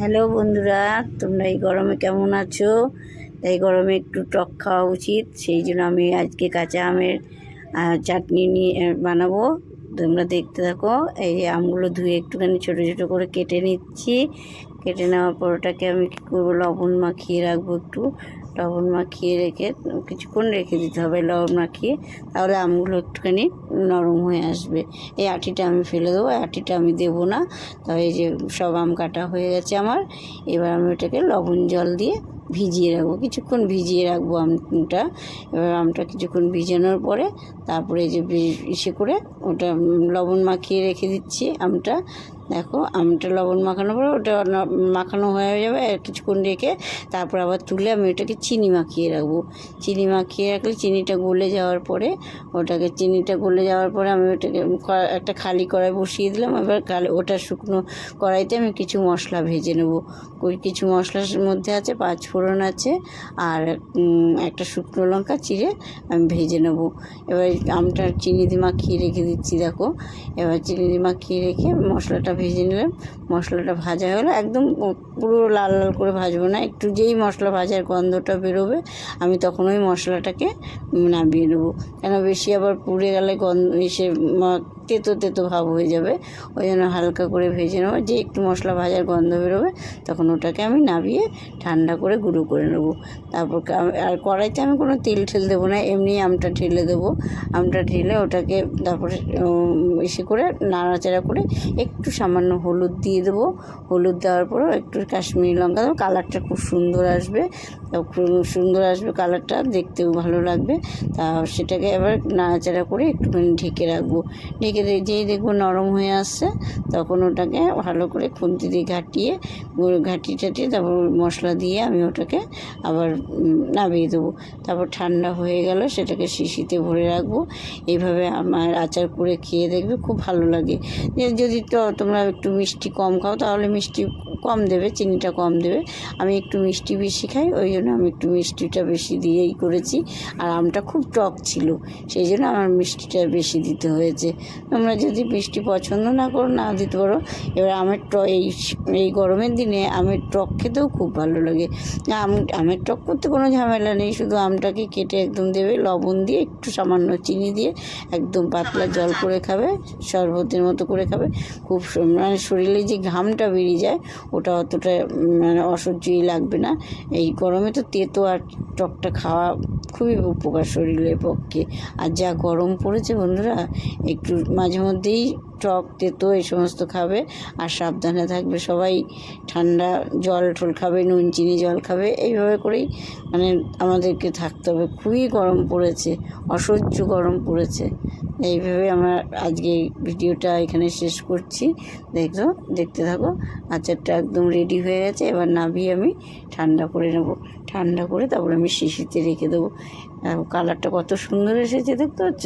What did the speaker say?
Hello বন্ধুরা, তোমরা এই গরমে কেমন আছো? তাই গরমে একটু টক খাওয়া উচিত, সেই জন্য আমি আজকে কাঁচা আমের চাটনি নিয়ে, বানাবো। তোমরা দেখতে থাকো। এই আমগুলো ধুয়ে একটুখানি ছোটো ছোটো করে কেটে নিচ্ছি। কেটে নেওয়ার পর ওটাকে আমি কী করব? লবণ মাখিয়ে রাখব একটু। লবণ মাখিয়ে রেখে কিছুক্ষণ রেখে দিতে হবে লবণ মাখিয়ে। তাহলে আমগুলো একটুখানি নরম হয়ে আসবে। এই আটিটা আমি ফেলে দেবো আটিটা আমি দেবো না। তবে এই যে সব আম কাটা হয়ে গেছে আমার। এবার আমি ওটাকে লবণ জল দিয়ে ভিজিয়ে রাখব। কিছুক্ষণ ভিজিয়ে রাখব আমটা। এবার আমটা কিছুক্ষণ ভিজানোর পরে তারপরে যে ইসে করে ওটা লবণ মাখিয়ে রেখে দিচ্ছি আমটা। দেখো, আমটা লবণ মাখানোর পরে ওটা মাখানো হয়ে যাবে, কিছুক্ষণ রেখে তারপর আবার তুলে আমি ওটাকে চিনি মাখিয়ে রাখব। চিনি মাখিয়ে রাখলে চিনিটা গলে যাওয়ার পরে, ওটাকে চিনিটা গলে যাওয়ার পরে আমি ওটাকে একটা খালি কড়াই বসিয়ে দিলাম। এবার কালি ওটা শুকনো কড়াইতে আমি কিছু মশলা ভেজে নেব। কিছু মশলার মধ্যে আছে, পাঁচ ফোড়ন আছে আর একটা শুকনো লঙ্কা চিড়ে আমি ভেজে নেব। এবার আমটা চিনি দিয়ে মাখিয়ে রেখে দিচ্ছি, দেখো। এবার চিনি দিয়ে মাখিয়ে রেখে মশলাটা ভেজে নিলাম মশলাটা ভাজা হলো একদম পুরো লাল লাল করে ভাজবো না। একটু যেই মশলা ভাজার গন্ধটা বেরোবে, আমি তখন ওই মশলাটাকে নামিয়ে নেব। কেন বেশি আবার পুড়ে গেলে গন্ধ, এসে তেতো তেতো ভাব হয়ে যাবে। ওই জন্য হালকা করে ভেজে নেব। যে একটু মশলা ভাজার গন্ধ বেরোবে, তখন ওটাকে আমি নামিয়ে ঠান্ডা করে গুঁড়ো করে নেব। তারপর আর কড়াইতে আমি কোনো তেল ঠেল দেবো না, এমনি আমটা ঠেলে দেবো। আমটা ঠেলে ওটাকে তারপরে এসে করে নাড়াচাড়া করে একটু সামান্য হলুদ দিয়ে দেবো। হলুদ দেওয়ার পরও একটু কাশ্মীরি লঙ্কা দেবো। কালারটা খুব সুন্দর আসবে। খুব সুন্দর আসবে কালারটা, দেখতেও ভালো লাগবে। তা সেটাকে এবার নাড়াচাড়া করে একটুখানি ঢেকে রাখব। ঢেকে দিয়ে যেই দেখব নরম হয়ে আসছে, তখন ওটাকে ভালো করে খুন্তি দিয়ে ঘাটিয়ে ঘাটিয়ে টাটিয়ে তারপর মশলা দিয়ে আমি ওটাকে আবার নামিয়ে দেবো। তারপর ঠান্ডা হয়ে গেল সেটাকে শিশিতে ভরে রাখব। এইভাবে আমার আচার করে খেয়ে দেখবে খুব ভালো লাগে। যদি তো, তোমরা একটু মিষ্টি কম খাও, তাহলে মিষ্টি কম দেবে, চিনিটা কম দেবে। আমি একটু মিষ্টি বেশি খাই, ওই জন্য আমি একটু মিষ্টিটা বেশি দিয়েই করেছি। আর আমটা খুব টক ছিল, সেই জন্য আমার মিষ্টিটা বেশি দিতে হয়েছে। তোমরা যদি মিষ্টি পছন্দ না করো না দিতে পারো। এবার আমের টক এই এই গরমের দিনে আমের টক খেতেও খুব ভালো লাগে। আম আমের টক করতে কোনো ঝামেলা নেই শুধু আমটাকে কেটে একদম দেবে লবণ দিয়ে একটু সামান্য চিনি দিয়ে একদম পাতলা জল করে খাবে শরবতের মতো করে খাবে। খুব মানে শরীরে যে ঘামটা বেরিয়ে যায় ওটা অতটা মানে অসহ্যই লাগবে না। এই গরমে তো তেতো আর টকটা খাওয়া খুবই উপকার শরীরের পক্ষে। আর যা গরম পড়েছে বন্ধুরা একটু মাঝে মধ্যেই টক তেতো এই সমস্ত খাবে আর সাবধানে থাকবে সবাই। ঠান্ডা জল টল খাবে, নুন, চিনি জল খাবে, এইভাবে করেই মানে আমাদেরকে থাকতে হবে। খুবই গরম পড়েছে, অসহ্য গরম পড়েছে। এইভাবে আমরা আজকে ভিডিওটা এখানে শেষ করছি। দেখো দেখতে থাকো। আচারটা একদম রেডি হয়ে গেছে, এবার নামিয়ে আমি ঠান্ডা করে নেব। ঠান্ডা করে তারপরে আমি শিশিতে রেখে দেবো। কালারটা কত সুন্দর এসেছে, দেখতে পাচ্ছ?